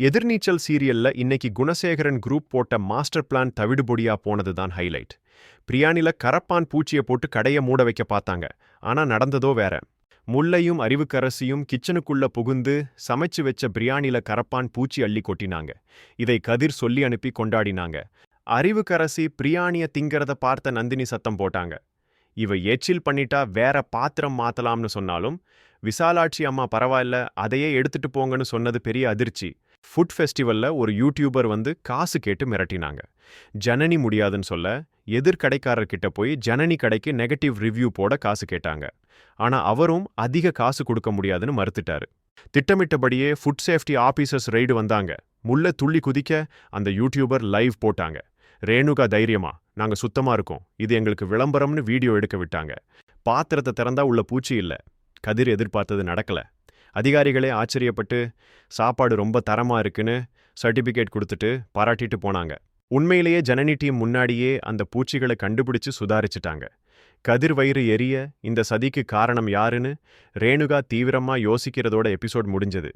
எதிர்நீச்சல் சீரியல்ல இன்னைக்கு குணசேகரன் குரூப் போட்ட மாஸ்டர் பிளான் தவிடுபொடியா போனது தான் ஹைலைட் பிரியாணில கரப்பான் பூச்சியை போட்டு கடையை மூட வைக்க பார்த்தாங்க. ஆனா நடந்ததோ வேற. முல்லையும் அறிவுக்கரசியும் கிச்சனுக்குள்ள புகுந்து சமைச்சு வச்ச பிரியாணில கரப்பான் பூச்சி அள்ளி கொட்டினாங்க. இதை கதிர் சொல்லி அனுப்பி கொண்டாடினாங்க. அறிவுக்கரசி பிரியாணிய திங்கிறத பார்த்த நந்தினி சத்தம் போட்டாங்க. இவ எச்சில் பண்ணிட்டா வேற பாத்திரம் மாத்தலாம்னு சொன்னாலும் விசாலாட்சி அம்மா பரவாயில்ல அதையே எடுத்துட்டு போங்கன்னு சொன்னது பெரிய அதிர்ச்சி. ஃபுட் ஃபெஸ்டிவல்ல ஒரு யூடியூபர் வந்து காசு கேட்டு மிரட்டினாங்க. ஜனனி முடியாதுன்னு சொல்ல எதிர் கடைக்காரர்கிட்ட போய் ஜனனி கடைக்கு நெகட்டிவ் ரிவ்யூ போட காசு கேட்டாங்க. ஆனா அவரும் அதிக காசு கொடுக்க முடியாதுன்னு மறுத்துட்டாரு. திட்டமிட்டபடியே ஃபுட் சேஃப்டி ஆபீசர்ஸ் ரெய்டு வந்தாங்க. முள்ள துள்ளி குதிக்க அந்த யூடியூபர் லைவ் போட்டாங்க. ரேணுகா தைரியமா நாங்க சுத்தமா இருக்கோம். இது எங்களுக்கு விளம்பரம்னு வீடியோ எடுக்க விட்டாங்க. பாத்திரத்தை திறந்தா உள்ள பூச்சி இல்ல. கதிர் எதிர்பார்த்தது நடக்கல. அதிகாரிகளே ஆச்சரியப்பட்டு சாப்பாடு ரொம்ப தரமா இருக்குன்னு சர்டிபிகேட் கொடுத்துட்டு பாராட்டிட்டு போனாங்க. உண்மையிலேயே ஜனனி டீம் முன்னாடியே அந்த பூச்சிகளை கண்டுபிடிச்சு சுதாரிச்சிட்டாங்க. கதிர் வயிறு எரிய இந்த சதிக்கு காரணம் யாருன்னு ரேணுகா தீவிரமா யோசிக்கிறதோட எபிசோட் முடிஞ்சது.